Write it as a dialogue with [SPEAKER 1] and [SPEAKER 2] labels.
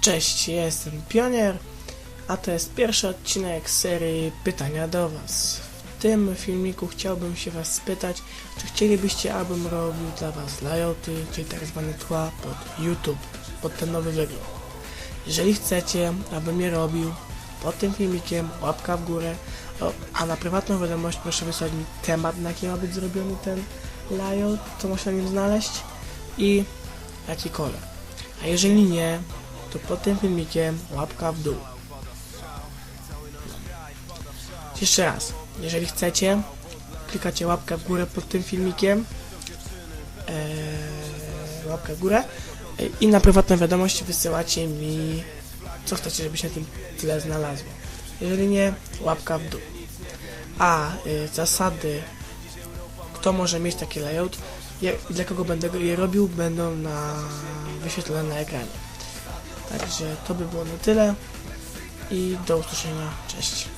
[SPEAKER 1] Cześć, jestem Pionier, a to jest pierwszy odcinek serii Pytania do Was. W tym filmiku chciałbym się Was spytać, czy chcielibyście, abym robił dla Was layouty, czyli tak zwane tła pod YouTube, pod ten nowy wygląd. Jeżeli chcecie, abym je robił, pod tym filmikiem łapka w górę, a na prywatną wiadomość proszę wysłać mi temat, na jaki ma być zrobiony ten layout, co można na nim znaleźć i jaki kolor. A jeżeli nie, to pod tym filmikiem łapka w dół. Jeszcze raz, jeżeli chcecie, klikacie łapkę w górę pod tym filmikiem, eee, łapkę w górę i na prywatną wiadomość wysyłacie mi, co chcecie, żeby się na tym tyle znalazło. Jeżeli nie, łapka w dół. A y, zasady, kto może mieć taki layout i dla kogo będę je robił, będą na wyświetlone na ekranie. Także to by było na tyle i do usłyszenia. Cześć.